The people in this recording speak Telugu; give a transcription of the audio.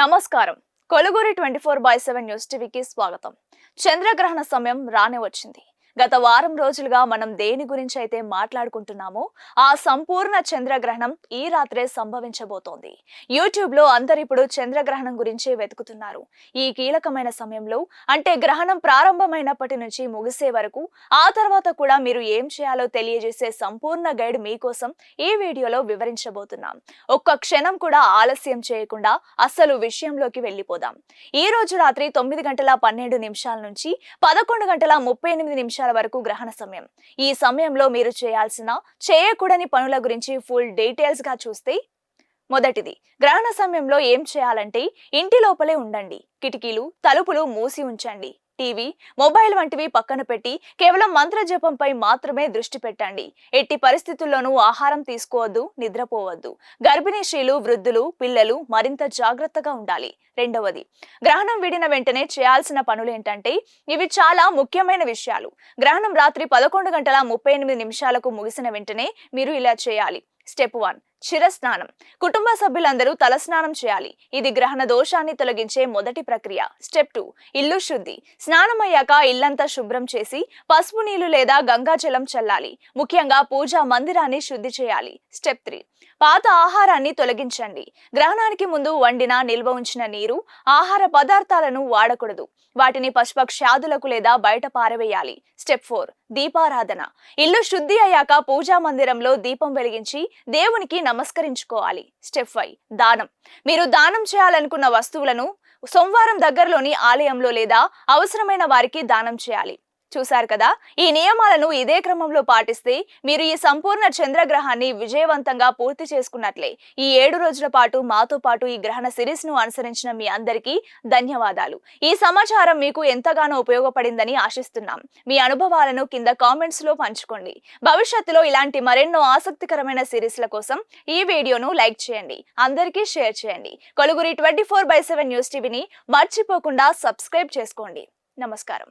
నమస్కారం. Koluguri twenty four by seven news టీవీకి స్వాగతం. చంద్రగ్రహణ సమయం రానే వచ్చింది. గత వారం రోజులుగా మనం దేని గురించి అయితే మాట్లాడుకుంటున్నామో ఆ సంపూర్ణ చంద్రగ్రహణం ఈ రాత్రే సంభవించబోతోంది. యూట్యూబ్లో అందరిప్పుడు చంద్రగ్రహణం గురించి వెతుకుతున్నారు. ఈ కీలకమైన సమయంలో అంటే గ్రహణం ప్రారంభమైనప్పటి నుంచి ముగిసే వరకు ఆ తర్వాత కూడా మీరు ఏం చేయాలో తెలియజేసే సంపూర్ణ గైడ్ మీకోసం ఈ వీడియోలో వివరించబోతున్నాం. ఒక్క క్షణం కూడా ఆలస్యం చేయకుండా అసలు విషయంలోకి వెళ్ళిపోదాం. ఈ రోజు రాత్రి తొమ్మిది గంటల పన్నెండు నిమిషాల నుంచి పదకొండు గంటల ముప్పై ఎనిమిది నిమిషాల వరకు గ్రహణ సమయం. ఈ సమయంలో మీరు చేయాల్సిన చేయకూడని పనుల గురించి ఫుల్ డీటెయిల్స్గా చూస్తే మొదటిది గ్రహణ సమయంలో ఏం చేయాలంటే ఇంటి లోపలే ఉండండి. కిటికీలు తలుపులు మూసి ఉంచండి. టీవీ మొబైల్ వంటివి పక్కన పెట్టి కేవలం మంత్ర జపంపై మాత్రమే దృష్టి పెట్టండి. ఎట్టి పరిస్థితుల్లోనూ ఆహారం తీసుకోవద్దు నిద్రపోవద్దు. గర్భిణీ స్త్రీలు వృద్ధులు పిల్లలు మరింత జాగ్రత్తగా ఉండాలి. రెండవది గ్రహణం విడిన వెంటనే చేయాల్సిన పనులు ఏంటంటే ఇవి చాలా ముఖ్యమైన విషయాలు. గ్రహణం రాత్రి పదకొండు గంటల ముప్పై ఎనిమిది నిమిషాలకు ముగిసిన వెంటనే మీరు ఇలా చేయాలి. స్టెప్ వన్ చిరస్నానం. కుటుంబ సభ్యులందరూ తలస్నానం చేయాలి. ఇది గ్రహణ దోషాన్ని తొలగించే మొదటి ప్రక్రియ. స్టెప్ టూ ఇల్లు శుద్ధి. స్నానం అయ్యాక ఇల్లంతా శుభ్రం చేసి పసుపు నీళ్ళు లేదా గంగాజలం చల్లాలి. ముఖ్యంగా పూజా మందిరాన్ని శుద్ధి చేయాలి. స్టెప్ త్రీ పాత ఆహారాన్ని తొలగించండి. గ్రహణానికి ముందు వండిన నిల్వ ఉంచిన నీరు ఆహార పదార్థాలను వాడకూడదు. వాటిని పశుపక్షాదులకు లేదా బయట పారవేయాలి. స్టెప్ ఫోర్ దీపారాధన. ఇల్లు శుద్ధి అయ్యాక పూజా మందిరంలో దీపం వెలిగించి దేవునికి నమస్కరించుకోవాలి. స్టెప్ ఫైవ్ దానం. మీరు దానం చేయాలనుకున్న వస్తువులను సోమవారం దగ్గరలోని ఆలయంలో లేదా అవసరమైన వారికి దానం చేయాలి. చూశారు కదా? ఈ నియమాలను ఇదే క్రమంలో పాటిస్తే మీరు ఈ సంపూర్ణ చంద్రగ్రహాన్ని విజయవంతంగా పూర్తి చేసుకున్నట్లే. ఈ ఏడు రోజుల పాటు మాతో పాటు ఈ గ్రహణ సిరీస్ను అనుసరించిన మీ అందరికీ ధన్యవాదాలు. ఈ సమాచారం మీకు ఎంతగానో ఉపయోగపడిందని ఆశిస్తున్నాం. మీ అనుభవాలను కింద కామెంట్స్లో పంచుకోండి. భవిష్యత్తులో ఇలాంటి మరెన్నో ఆసక్తికరమైన సిరీస్ల కోసం ఈ వీడియోను లైక్ చేయండి. అందరికీ షేర్ చేయండి. Koluguri twenty four by seven news టీవీని మర్చిపోకుండా సబ్స్క్రైబ్ చేసుకోండి. నమస్కారం.